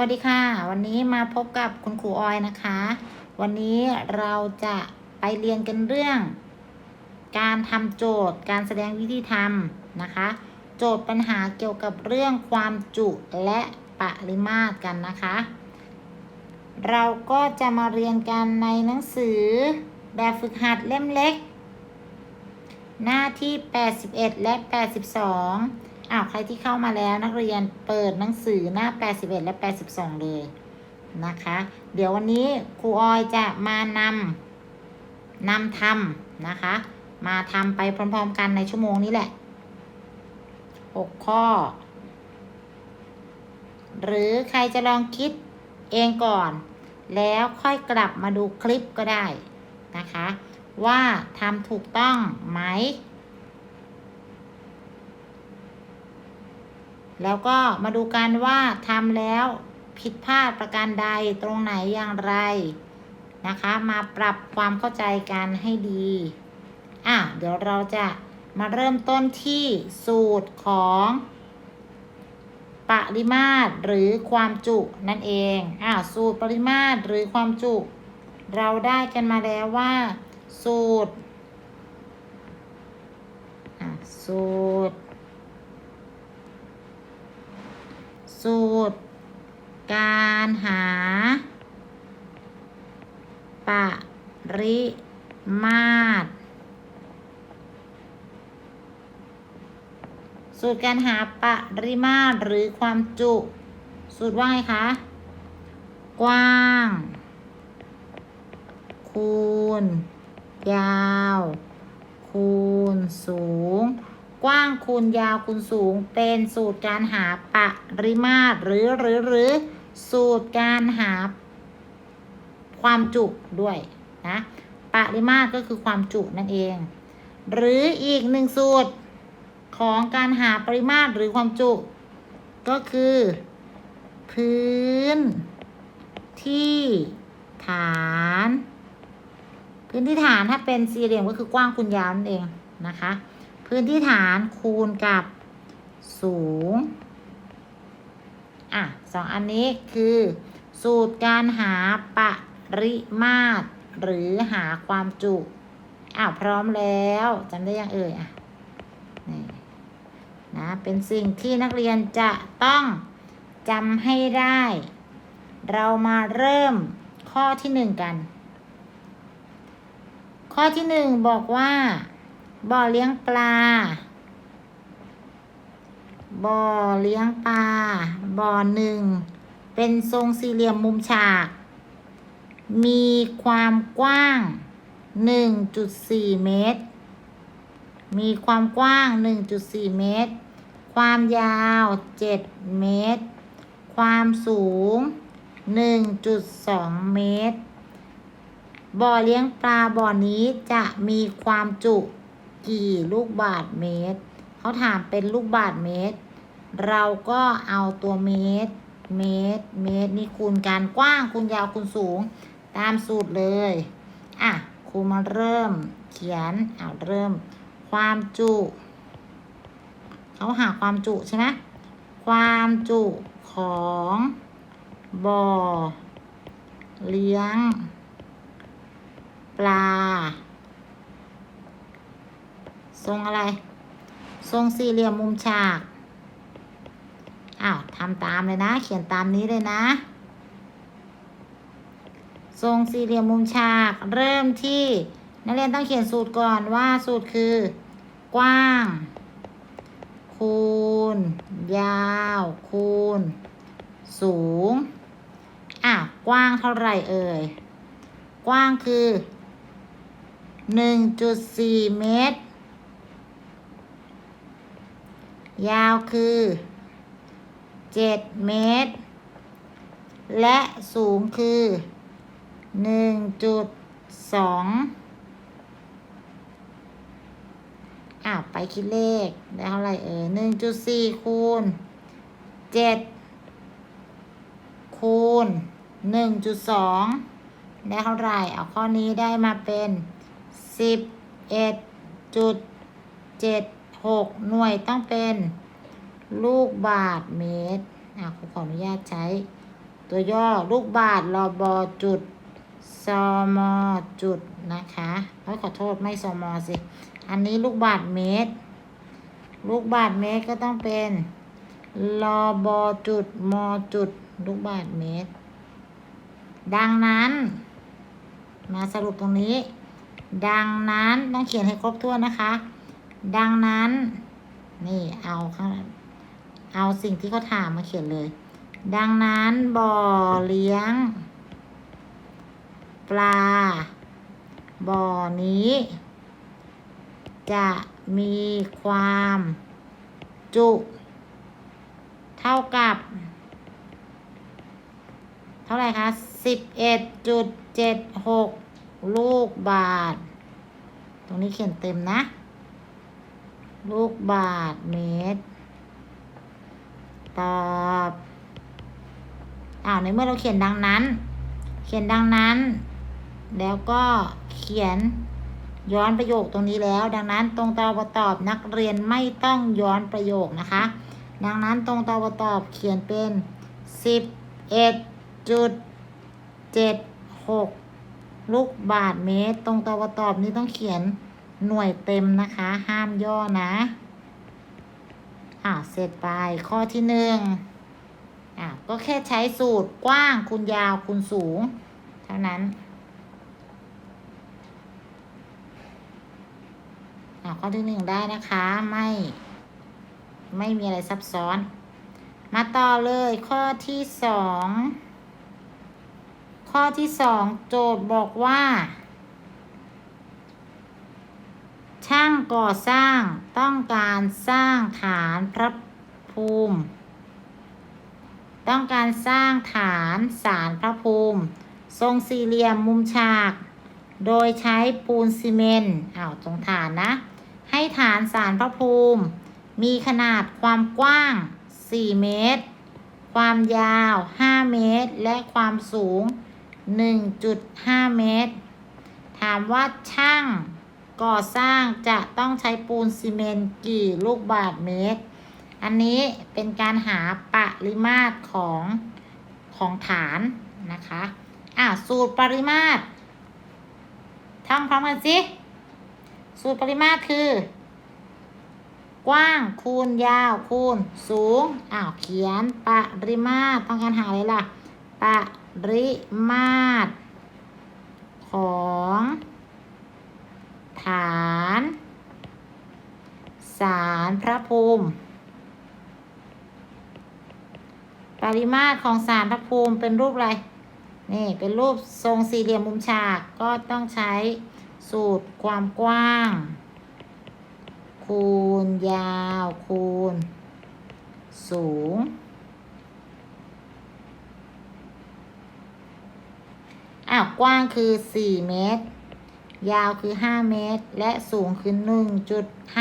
วัสดีค่ะ วันนี้มาพบกับคุณครูออยนะคะ วันนี้เราจะไปเรียนกันเรื่อง การทำโจทย์ การแสดงวิธีทำนะคะ โจทย์ปัญหาเกี่ยวกับเรื่องความจุและปริมาตรกันนะคะ เราก็จะมาเรียนกันในหนังสือ แบบฝึกหัดเล่มเล็ก หน้าที่ 81 และ 82 อ้าวใครที่เข้ามาแล้วนักเรียนเปิดหนังสือหน้า 81 และ 82 เลยนะคะ เดี๋ยววันนี้ครูออยจะมานำนำทำนะคะ มาทำไปพร้อมๆกันในชั่วโมงนี้แหละ 6 ข้อ หรือใครจะลองคิดเองก่อน แล้วค่อยกลับมาดูคลิปก็ได้นะคะ ว่าทำถูกต้องไหม แล้วก็มาดูกันว่าทำแล้วผิดพลาดประการใดตรงไหนอย่างไรนะคะ มาปรับความเข้าใจกันให้ดี อะ เดี๋ยวเราจะมาเริ่มต้นที่สูตรของปริมาตรหรือความจุนั่นเอง อะ สูตรปริมาตรหรือความจุ เราได้กันมาแล้วว่า สูตรอะสูตร สูตร การหา ปริมาตร สูตรการหาปริมาตรหรือความจุ สูตรว่าไงคะ กว้าง คูณ ยาว คูณสูง กว้างคูณยาวคูณสูง เป็นสูตรการหาปริมาตรหรือหรือหรือสูตรการหาความจุด้วยนะปริมาตรก็คือความจุนั่นเอง หรืออีกหนึ่งสูตรของการหาปริมาตรหรือความจุ ก็คือ พื้นที่ฐาน พื้นที่ฐานถ้าเป็นสี่เหลี่ยมก็คือกว้างคูณยาวนั่นเองนะคะ พื้นที่ฐานคูณกับสูง อะสองอันนี้คือ สูตรการหาปริมาตร หรือหาความจุอ้าพร้อมแล้วจำได้ยังเอ่ยอะนี่นะเป็นสิ่งที่นักเรียนจะต้องจำให้ได้ เรามาเริ่มข้อที่หนึ่งกัน ข้อที่หนึ่งบอกว่า บ่อเลี้ยงปลา บ่อเลี้ยงปลา บ่อหนึ่ง เป็นทรงสี่เหลี่ยมมุมฉาก มีความกว้าง 1.4 เมตร มีความกว้าง 1.4 เมตร ความยาว 7 เมตร ความสูง 1.2 เมตร บ่อเลี้ยงปลาบ่อนี้จะมีความจุ กี่ลูกบาทเมตร เขาถามเป็นลูกบาทเมตร เราก็เอาตัวเมตร เมตร เมตรนี่คูณกันกว้างคูณยาวคูณสูง ตามสูตรเลย อะครูมาเริ่มเขียนเอาเริ่ม ความจุเขาหาความจุใช่ไหมความจุของบ่อเลี้ยง ปลา ทรงอะไร ทรงสี่เหลี่ยมมุมฉาก อ้าวทำตามเลยนะ เขียนตามนี้เลยนะ ทรงสี่เหลี่ยมมุมฉาก เริ่มที่นักเรียนต้องเขียนสูตรก่อนว่าสูตรคือ กว้าง คูณ ยาว คูณ สูง อะ กว้างเท่าไหร่เอ่ย กว้างคือ 1.4 เมตร ยาวคือ 7 เมตร และสูงคือ 1.2อ้าวไปคิดเลข ได้เท่าไหร่เออ1.4 คูณ 7 คูณ 1.2 ได้เท่าไหร่เอาข้อนี้ได้มาเป็น 11.7 หกหน่วยต้องเป็น ลูกบาทเมตรอะขออนุญาตใช้ ตัวย่อลูกบาทรอบอจุดซอมอจุดนะคะเอ้ขอโทษไม่ซอมอสิ อันนี้ลูกบาทเมตร ลูกบาทเมตรก็ต้องเป็นรอบอจุดมอจุด ลูกบาทเมตร ดังนั้น มาสรุปตรงนี้ ดังนั้นต้องเขียนให้ครบถ้วนนะคะ ดังนั้น นี่เอาข้างเอาสิ่งที่เขาถามมาเขียนเลย ดังนั้นบ่อเลี้ยง ปลา บ่อนี้ จะมีความจุ เท่ากับ เท่าไหร่คะสิบเอ็ดจุดเจ็ดหกลูกบาท ตรงนี้เขียนเต็มนะ ลูกบาทเมตร ตอบอ้าวในเมื่อเราเขียนดังนั้น เขียนดังนั้น แล้วก็เขียนย้อนประโยคตรงนี้แล้ว ดังนั้นตรงตอบตอบนักเรียนไม่ต้องย้อนประโยคนะคะ ดังนั้นตรงตอบตอบเขียนเป็นสิบเอ็ดจุดเจ็ดหกลูกบาทเมตร ตรงตอบตอบนี้ต้องเขียน หน่วยเต็มนะคะ ห้ามย่อนะ อ่าเสร็จไปข้อที่หนึ่งอ่าก็แค่ใช้สูตรกว้างคูณยาวคูณสูง เท่านั้นอ่าข้อที่หนึ่งได้นะคะไม่ ไม่มีอะไรซับซ้อน มาต่อเลยข้อที่สองข้อที่สองโจทย์บอกว่า ช่างก่อสร้างต้องการสร้างฐานพระภูมิ ต้องการสร้างฐานสารพระภูมิ ทรงสี่เหลี่ยมมุมฉาก โดยใช้ปูนซีเมนต์อ้าวตรงฐานนะ ให้ฐานสารพระภูมิ มีขนาดความกว้าง 4 เมตร ความยาว 5 เมตร และความสูง 1.5 เมตร ถามว่าช่าง ก่อสร้างจะต้องใช้ปูนซีเมนต์กี่ลูกบาทเมตร อันนี้เป็นการหาปริมาตรของของฐานนะคะอะสูตรปริมาตรท่องพร้อมกันสิสูตรปริมาตรคือ กว้างคูณยาวคูณสูงอ้าวเขียนปริมาตรต้องการหาอะไรล่ะปริมาตรของ ฐานสารพระภูมิ ปริมาตรของสารพระภูมิเป็นรูปอะไร นี่เป็นรูปทรงสี่เหลี่ยมมุมฉากก็ต้องใช้สูตรความกว้าง คูณยาวคูณ สูง อ้าว กว้างคือ 4 เมตร ยาวคือ 5 เมตร และสูงคือ 1.5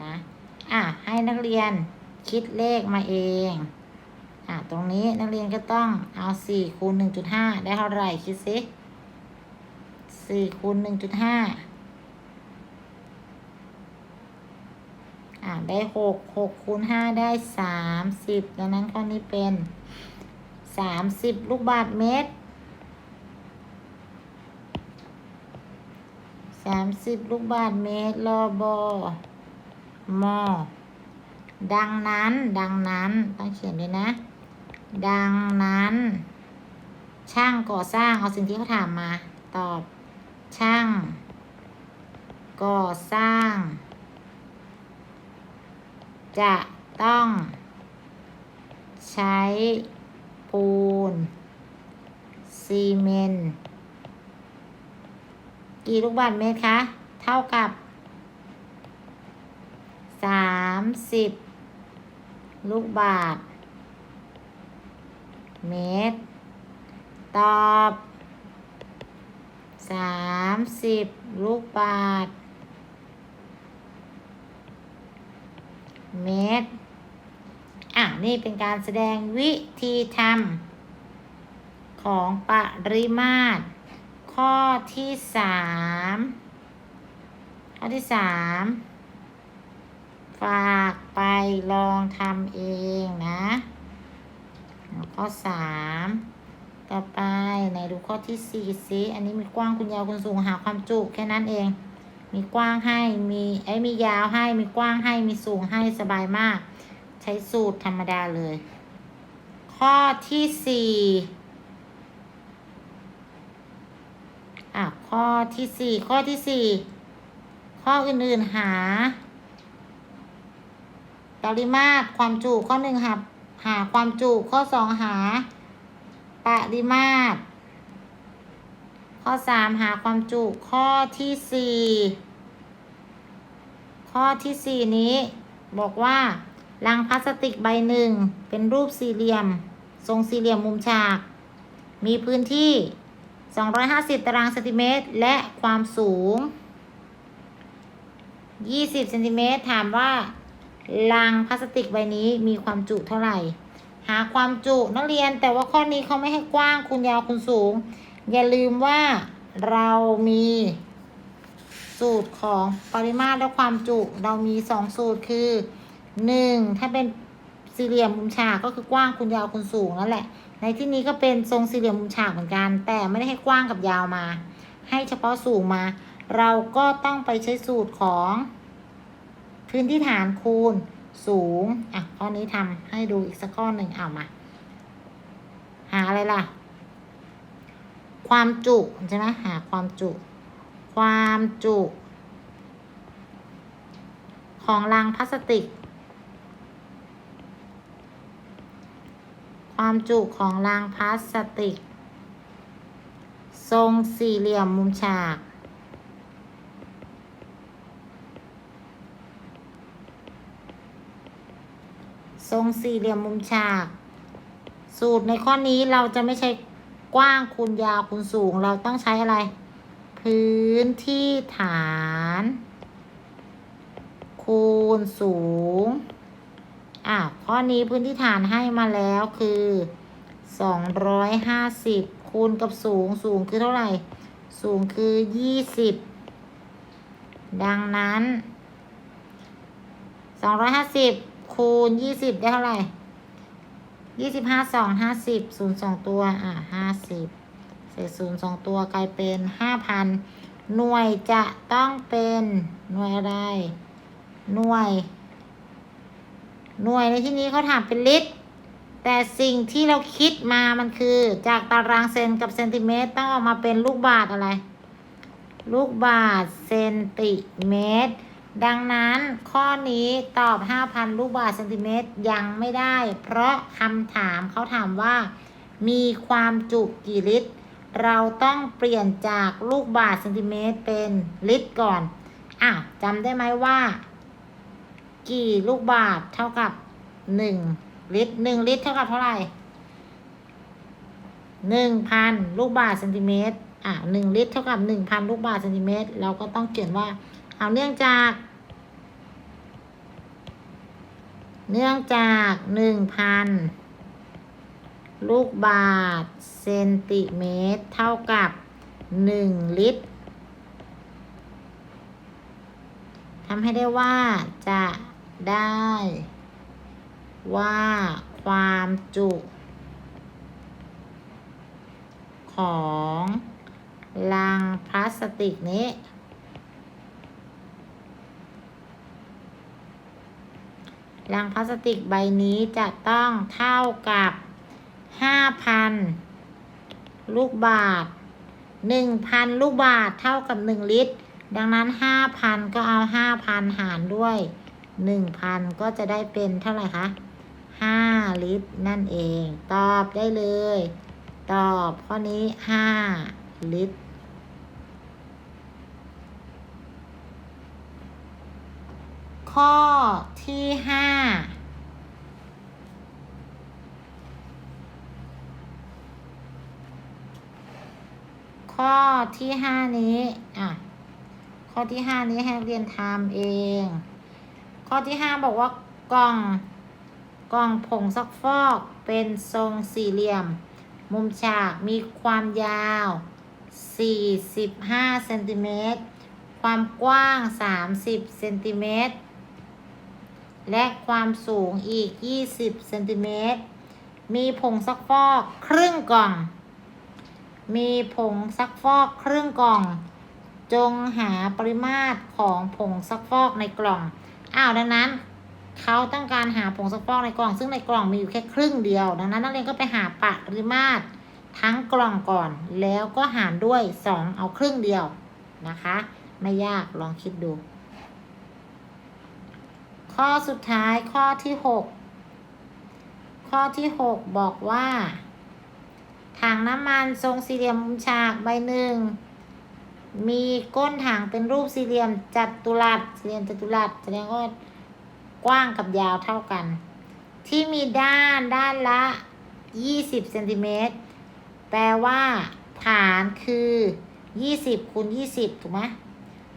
นะ อะ ให้นักเรียนคิดเลขมาเอง อะ ตรงนี้นักเรียนก็ต้องเอา 4 คูณ 1.5 ได้เท่าไหร่ คิดสิ4คูณ 1.5 อ่าได้หกหกคูณห้าได้สามสิบดังนั้นข้อนี้เป็นสามสิบลูกบาทเมตร สามสิบลูกบาทเมตรรอ บอมอดังนั้น ดังนั้น ต้องเขียนด้วยนะ ดังนั้น ช่างก่อสร้าง เอาสิ่งที่เขาถามมา ตอบ ช่าง ก่อสร้าง จะต้อง ใช้ปูน ซีเมนต์ กี่ลูกบาทเมตรคะ เท่ากับสามสิบลูกบาทเมตร ตอบสามสิบลูกบาทเมตร อะ นี่เป็นการแสดงวิธีทำของปริมาตร ข้อที่สามข้อที่สามฝากไปลองทำเองนะข้อสามต่อไปไหนดูข้อที่สี่สิอันนี้มีกว้างคุณยาวคุณสูงหาความจุแค่นั้นเอง มีกว้างให้มีไอ้มียาวให้มีกว้างให้มีสูงให้สบายมาก ใช้สูตรธรรมดาเลย ข้อที่สี่ อะข้อที่สี่ข้อที่สี่ข้ออื่นๆหา ปริมาตรความจุข้อหนึ่งหาหาความจุข้อสองหา ปริมาตร ข้อสามหาความจุข้อที่สี่ข้อที่สี่นี้ บอกว่าลังพลาสติกใบหนึ่งเป็นรูปสี่เหลี่ยม ทรงสี่เหลี่ยมมุมฉาก มีพื้นที่ 250 ตารางเซนติเมตร และความสูง 20 เซนติเมตร ถามว่าลังพลาสติกใบนี้มีความจุเท่าไหร่ หาความจุนักเรียน แต่ว่าข้อนี้เขาไม่ให้กว้างคุณยาวคุณสูง อย่าลืมว่าเรามีสูตรของปริมาตรและความจุ เรามีสองสูตรคือหนึ่งถ้าเป็นสี่เหลี่ยมมุมฉากก็คือกว้างคุณยาวคุณสูงนั่นแหละ ในที่นี้ก็เป็นทรงสี่เหลี่ยมมุมฉากเหมือนกัน แต่ไม่ได้ให้กว้างกับยาวมา ให้เฉพาะสูงมา เราก็ต้องไปใช้สูตรของพื้นที่ฐานคูณสูง อะ ข้อนี้ทำให้ดูอีกสักข้อหนึ่งเอามา หาอะไรล่ะ ความจุใช่ไหมหาความจุ ความจุ ของลังพลาสติก ความจุของรางพลาสติก ทรงสี่เหลี่ยมมุมฉาก ทรงสี่เหลี่ยมมุมฉาก สูตรในข้อนี้เราจะไม่ใช้กว้างคูณยาวคูณสูงเราต้องใช้อะไร พื้นที่ฐาน คูณสูง อะข้อนี้พื้นที่ฐานให้มาแล้วคือ250คูณกับสูงสูงคือเท่าไหร่ สูงคือ20ดังนั้น250คูณ20ได้เท่าไหร่25 2 50 0 2ตัว อะ50เศษ0 2ตัวกลายเป็น5,000หน่วยจะต้องเป็นหน่วยอะไร หน่วย หน่วยในที่นี้เขาถามเป็นลิตร แต่สิ่งที่เราคิดมามันคือ จากตารางเซนกับเซนติเมตรต้องออกมาเป็นลูกบาศอะไร ลูกบาศเซนติเมตร ดังนั้นข้อนี้ตอบ 5,000 ลูกบาศเซนติเมตรยังไม่ได้ เพราะคำถามเขาถามว่า มีความจุกี่ลิตร เราต้องเปลี่ยนจากลูกบาศเซนติเมตรเป็นลิตรก่อนอะจำได้ไหมว่า กี่ลูกบาศก์เท่ากับหนึ่งลิตรหนึ่งลิตรเท่ากับเท่าไหร่หนึ่งพันลูกบาศก์เซนติเมตรอะหนึ่งลิตรเท่ากับหนึ่งพันลูกบาศก์เซนติเมตรเราก็ต้องเขียนว่า เอาเนื่องจาก เนื่องจากหนึ่งพันลูกบาศก์เซนติเมตร เท่ากับหนึ่งลิตรทำให้ได้ว่าจะ ได้ ว่าความจุของลังพลาสติกนี้ ลังพลาสติกใบนี้จะต้องเท่ากับ 5,000 ลูกบาท 1,000 ลูกบาทเท่ากับ 1 ลิตร ดังนั้น 5,000 ก็เอา 5,000 หารด้วย 1,000ก็จะได้เป็นเท่าไหร่คะ5ลิตรนั่นเอง ตอบได้เลย ตอบข้อนี้5ลิตรข้อที่ห้าข้อที่ห้านี้ อะ ข้อที่ห้านี้ให้เรียนทำเอง ข้อที่ห้าบอกว่ากล่องกล่องผงซักฟอกเป็นทรงสี่เหลี่ยม มุมฉากมีความยาว 45เซนติเมตรความกว้าง 30เซนติเมตรและความสูงอีก 20เซนติเมตรมีผงซักฟอกครึ่งกล่อง มีผงซักฟอกครึ่งกล่อง จงหาปริมาตรของผงซักฟอกในกล่อง อ้าวดังนั้นเขาต้องการหาผงซักฟอกในกล่อง ซึ่งในกล่องมีอยู่แค่ครึ่งเดียว ดังนั้นนักเรียนก็ไปหาปริมาตรทั้งกล่องก่อน แล้วก็หารด้วย 2 เอาครึ่งเดียวนะคะ ไม่ยากลองคิดดู ข้อสุดท้ายข้อที่ 6 ข้อที่ 6 บอกว่าถังน้ำมันทรงสี่เหลี่ยมมุมฉากใบหนึ่ง มีก้นถังเป็นรูปสี่เหลี่ยมจัตุรัสสี่เหลี่ยมจัตุรัสแสดงว่ากว้างกับยาวเท่ากัน ที่มีด้านด้านละ 20เซนติเมตรแปลว่า ฐานคือ 20คูณ20 ถูกไหม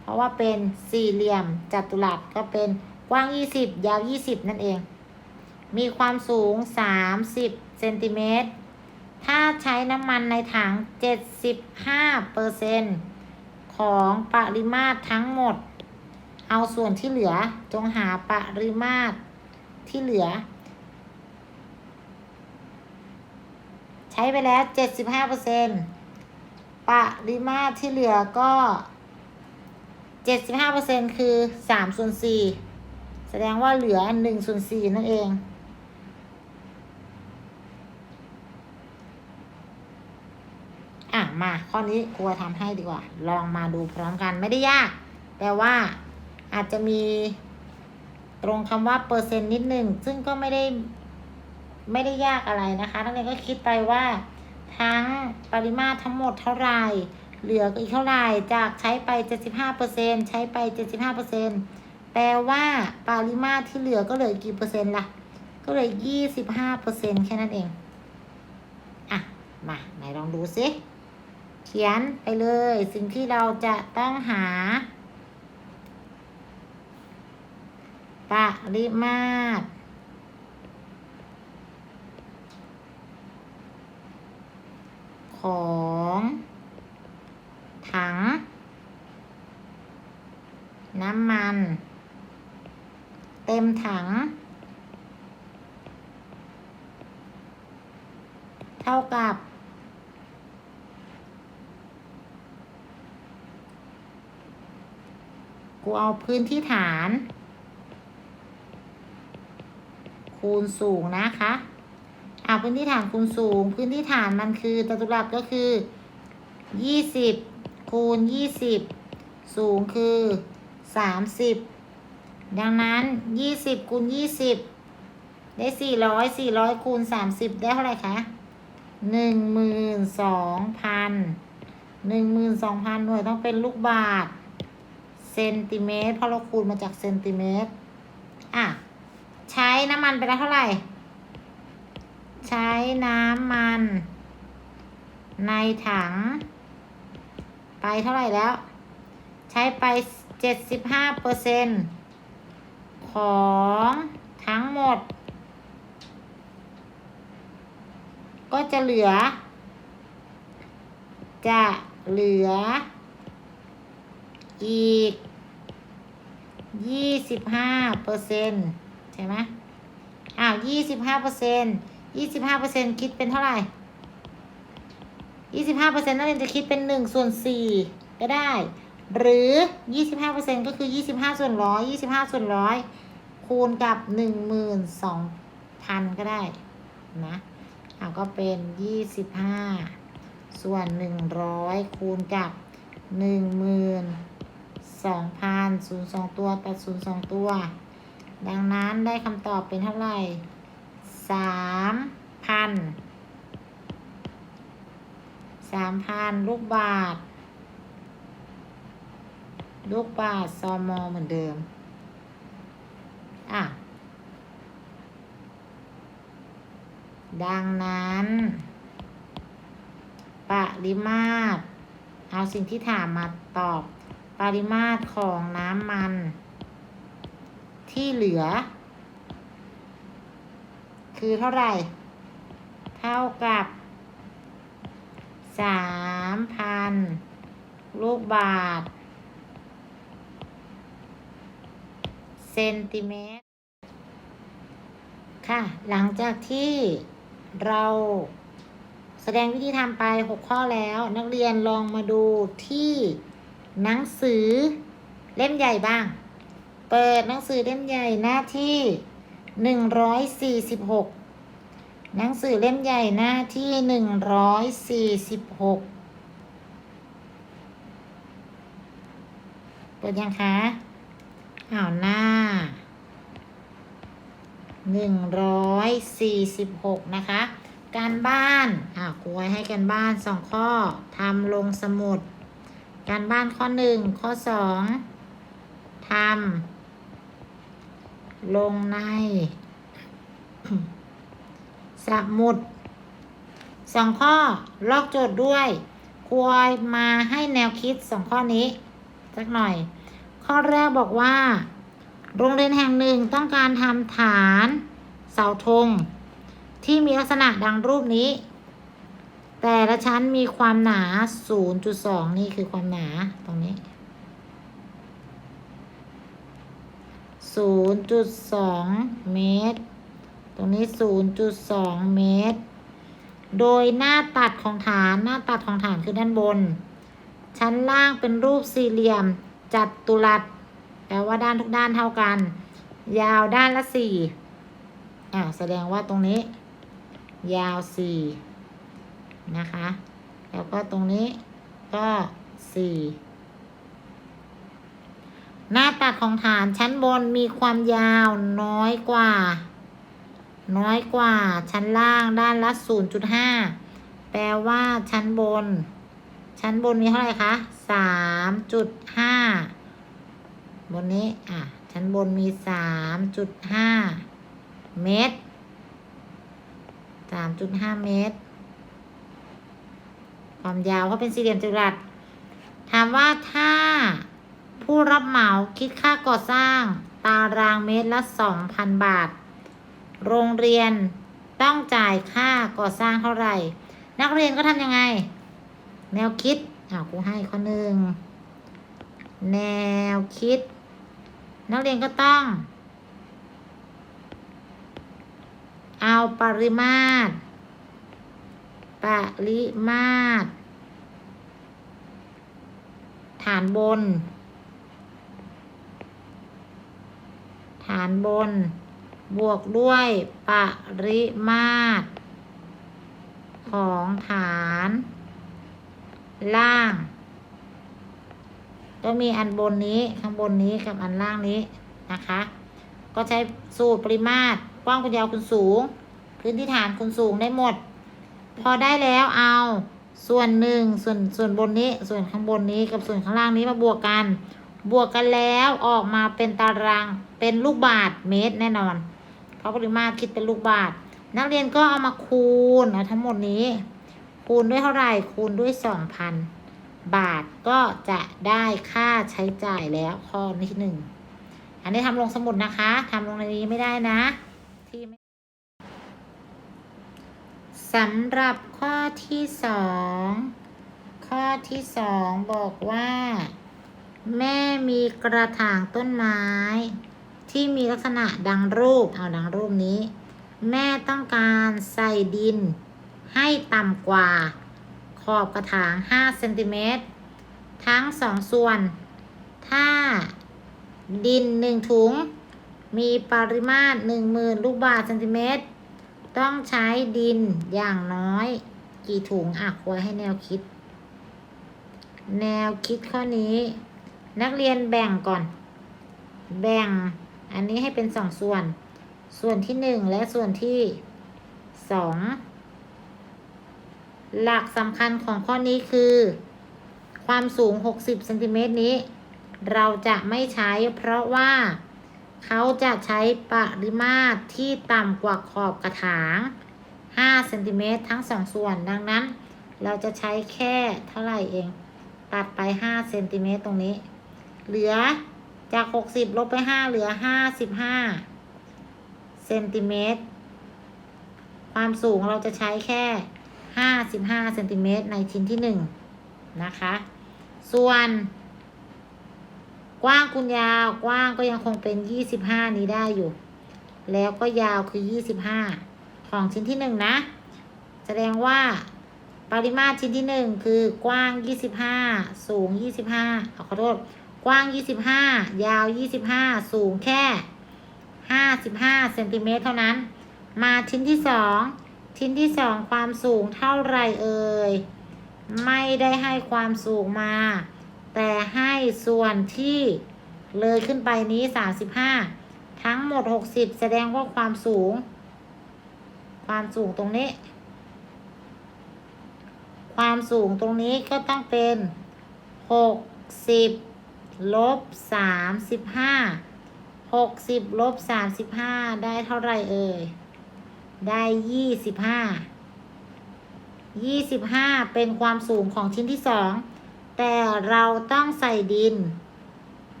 เพราะว่าเป็นสี่เหลี่ยมจัตุรัสก็เป็นกว้าง 20 ยาว 20 นั่นเอง มีความสูง 30เซนติเมตรถ้าใช้น้ำมันในถัง 75เปอร์เซน ของปริมาตรทั้งหมด เอาส่วนที่เหลือจงหาปริมาตรที่เหลือ ใช้ไปแล้ว75เปอร์เซ็นปริมาตรที่เหลือก็75เปอร์เซ็นคือ3ส่วน4แสดงว่าเหลือ1ส่วน4นั่นเอง อะ มาข้อนี้ครูทำให้ดีกว่า ลองมาดูพร้อมกันไม่ได้ยาก แต่ว่าอาจจะมีตรงคำว่าเปอร์เซ็นต์นิดหนึ่งซึ่งก็ไม่ได้ไม่ได้ยากอะไรนะคะนักเรียนก็คิดไปว่า ทั้งปริมาตรทั้งหมดเท่าไหร่เหลืออีกเท่าไหร่จากใช้ไป 75%ใช้ไป 75%แปลว่าปริมาตรที่เหลือก็เหลือกี่เปอร์เซ็นต์ล่ะ ก็เหลย25%แค่นั้นเอง อะ มา ไหนลองดูซิ เขียนไปเลยสิ่งที่เราจะต้องหา ปริมาตรของ ถัง น้ำมัน เต็มถัง เท่ากับ กูเอาพื้นที่ฐาน คูณสูงนะคะอ่าพื้นที่ฐานคูณสูง พื้นที่ฐานมันคือจัตุรัสก็คือยี่สิบคูณยี่สิบสูงคือสามสิบดังนั้นยี่สิบคูณยี่สิบได้สี่ร้อยสี่ร้อยคูณสามสิบได้เท่าไหร่คะหนึ่งหมื่นสองพันหนึ่งหมื่นสองพันหน่วยต้องเป็นลูกบาท ซนติเมตรเพราะเราคูณมาจากเซนติเมตรอะใช้น้ำมันไปแล้วเท่าไหร่ ใช้น้ำมัน ในถัง ไปเท่าไหร่แล้ว ใช้ไป75เปอร์เซ็นของทั้งหมด ก็จะเหลือ จะเหลืออีก ยี่สิบห้าเปอร์เซ็นต์ใช่ไหมอ้าวยี่สิบห้าเปอร์เซ็นต์ยี่สิบห้าเปอร์เซ็นต์คิดเป็นเท่าไหร่ยี่สิบห้าเปอร์เซ็นต์นักเรียนจะคิดเป็นหนึ่งส่วนสี่ก็ได้ หรือยี่สิบห้าเปอร์เซ็นต์ก็คือยี่สิบห้าส่วนร้อยยี่สิบห้าส่วนร้อยคูณกับหนึ่งหมื่นสองพันก็ได้นะอ้าวก็เป็นยี่สิบห้าส่วนหนึ่งร้อยคูณกับหนึ่งหมื่น 12,000ศูนย์สองตัวตัดศูนย์สองตัว ดังนั้นได้คำตอบเป็นเท่าไหร่สามพันสามพันลูกบาท ลูกบาทซอมอเหมือนเดิม อะ ดังนั้น ปริมาตร เอาสิ่งที่ถามมาตอบ ปริมาตรของน้ำมัน ที่เหลือ คือเท่าไหร่ เท่ากับสามพันลูกบาท เซนติเมตร ค่ะ หลังจากที่เราแสดงวิธีทำไป 6 ข้อแล้ว นักเรียนลองมาดูที่ หนังสือเล่มใหญ่บ้าง เปิดหนังสือเล่มใหญ่หน้าที่146หนังสือเล่มใหญ่หน้าที่146เปิดยังคะอ้าวหน้า146นะคะ การบ้านอ่าครูไว้ให้การบ้านสองข้อทำลงสมุด การบ้านข้อหนึ่งข้อสองทำลงใน สมุดสองข้อ ลอกโจทย์ด้วยครูไว้มาให้แนวคิดสองข้อนี้ สักหน่อย ข้อแรกบอกว่า โรงเรียนแห่งหนึ่งต้องการทำฐานเสาธงที่มีลักษณะดังรูปนี้ แต่ละชั้นมีความหนา 0.2 นี่คือความหนาตรงนี้ 0.2 เมตร ตรงนี้ 0.2 เมตร โดยหน้าตัดของฐานหน้าตัดของฐานคือด้านบน ชั้นล่างเป็นรูปสี่เหลี่ยม จัดตุรัส แปลว่าด้านทุกด้านเท่ากัน ยาวด้านละสี่อ่าแสดงว่าตรงนี้ ยาวสี่ นะคะ แล้วก็ตรงนี้ก็สี่หน้าตัดของฐานชั้นบนมีความยาวน้อยกว่า น้อยกว่าชั้นล่างด้านละ 0.5 แปลว่าชั้นบน ชั้นบนมีเท่าไหร่คะ 3.5 บนนี้ อะ ชั้นบนมี 3.5 เมตร 3.5 เมตร ความยาวเพราะเป็นสี่เหลี่ยมจัตุรัสถามว่าถ้าผู้รับเหมาคิดค่าก่อสร้าง ตารางเมตรละ2,000บาท โรงเรียนต้องจ่ายค่าก่อสร้างเท่าไหร่ นักเรียนก็ทำยังไง แนวคิดอ่าครูให้ข้อหนึ่งแนวคิด นักเรียนก็ต้อง เอาปริมาตร ปริมาตร ฐานบน ฐานบน บวกด้วยปริมาตร ของฐาน ล่าง ก็มีอันบนนี้ข้างบนนี้กับอันล่างนี้นะคะ ก็ใช้สูตรปริมาตรกว้างคุณยาวคุณสูงพื้นที่ฐานคุณสูงได้หมด พอได้แล้วเอาส่วนหนึ่งส่วนส่วนบนนี้ส่วนข้างบนนี้กับส่วนข้างล่างนี้มาบวกกัน บวกกันแล้วออกมาเป็นตารางเป็นลูกบาทเมตรแน่นอน เพราะปริมาตรคิดเป็นลูกบาท นักเรียนก็เอามาคูณเอาทั้งหมดนี้ คูณด้วยเท่าไหร่คูณด้วยสองพันบาทก็จะได้ค่าใช้จ่ายแล้วข้อที่หนึ่งอันนี้ทำลงสมุดนะคะทำลงในนี้ไม่ได้นะที่ สำหรับข้อที่สองข้อที่สองบอกว่า แม่มีกระถางต้นไม้ ที่มีลักษณะดังรูปเอาดังรูปนี้ แม่ต้องการใส่ดิน ให้ต่ำกว่า ขอบกระถาง 5 เซนติเมตรทั้งสองส่วน ถ้าดิน 1 ถุง มีปริมาตร 10,000 ลูกบาศก์เซนติเมตร ต้องใช้ดินอย่างน้อย กี่ถุงอะควรให้แนวคิด แนวคิดข้อนี้ นักเรียนแบ่งก่อน แบ่ง อันนี้ให้เป็นสองส่วน ส่วนที่หนึ่งและส่วนที่สองหลักสำคัญของข้อนี้คือ ความสูง 60เซนติเมตรนี้ เราจะไม่ใช้เพราะว่า เขาจะใช้ปริมาตรที่ต่ำกว่าขอบกระถาง 5 เซนติเมตรทั้งสองส่วน ดังนั้น เราจะใช้แค่เท่าไหร่เอง ตัดไป 5 เซนติเมตรตรงนี้ เหลือจาก 60 ลบไป 5 เหลือ 55 เซนติเมตร ความสูงเราจะใช้แค่ 55 เซนติเมตรในชิ้นที่ 1 นะคะ ส่วน กว้างคูณยาวกว้างก็ยังคงเป็น25นี้ได้อยู่ แล้วก็ยาวคือ25ของชิ้นที่1นะ แสดงว่าปริมาตรชิ้นที่หนึ่งคือกว้าง25สูง25เอาขอโทษกว้าง25ยาว25สูงแค่55เซนติเมตรเท่านั้น มาชิ้นที่สองชิ้นที่สองความสูงเท่าไรเอ่ยไม่ได้ให้ความสูงมา แต่ให้ส่วนที่เลยขึ้นไปนี้35ทั้งหมด60แสดงว่าความสูง ความสูงตรงนี้ ความสูงตรงนี้ก็ต้องเป็น60ลบ35 60ลบ35ได้เท่าไรเอ่ย ได้25 25เป็นความสูงของชิ้นที่สอง แต่เราต้องใส่ดิน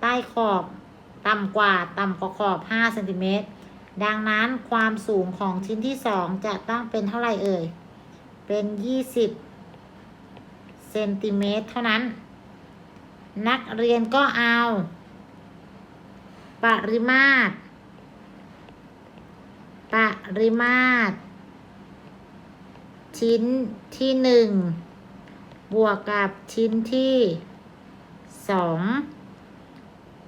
ใต้ขอบต่ำกว่าต่ำกว่าขอบ 5 เซนติเมตร ดังนั้นความสูงของชิ้นที่สองจะต้องเป็นเท่าไหร่เอ่ย เป็น 20 เซนติเมตรเท่านั้น นักเรียนก็เอา ปริมาตร ปริมาตร ชิ้นที่หนึ่ง บวกกับชิ้นที่สอง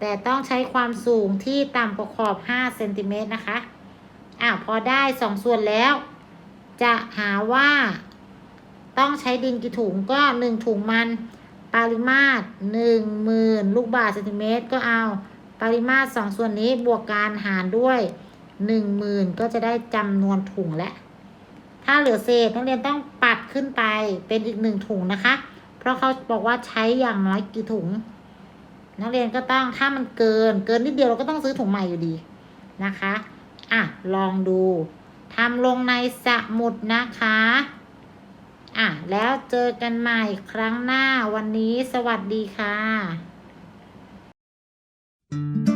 แต่ต้องใช้ความสูงที่ต่ำกว่าขอบ5เซนติเมตรนะคะอะพอได้สองส่วนแล้ว จะหาว่า ต้องใช้ดินกี่ถุงก็หนึ่งถุงมัน ปริมาตรหนึ่งหมื่นลูกบาศก์เซนติเมตรก็เอาปริมาตรสองส่วนนี้บวกการหารด้วยหนึ่งหมื่นก็จะได้จำนวนถุงและ ถ้าเหลือเศษนักเรียนต้องปัดขึ้นไปเป็นอีกหนึ่งถุงนะคะ เพราะเขาบอกว่าใช้อย่างน้อยกี่ถุง นักเรียนก็ต้องถ้ามันเกิน เกินนิดเดียวเราก็ต้องซื้อถุงใหม่อยู่ดีนะคะอะลองดูทำลงในสมุดนะคะอะแล้วเจอกันใหม่ครั้งหน้าวันนี้สวัสดีค่ะ thank you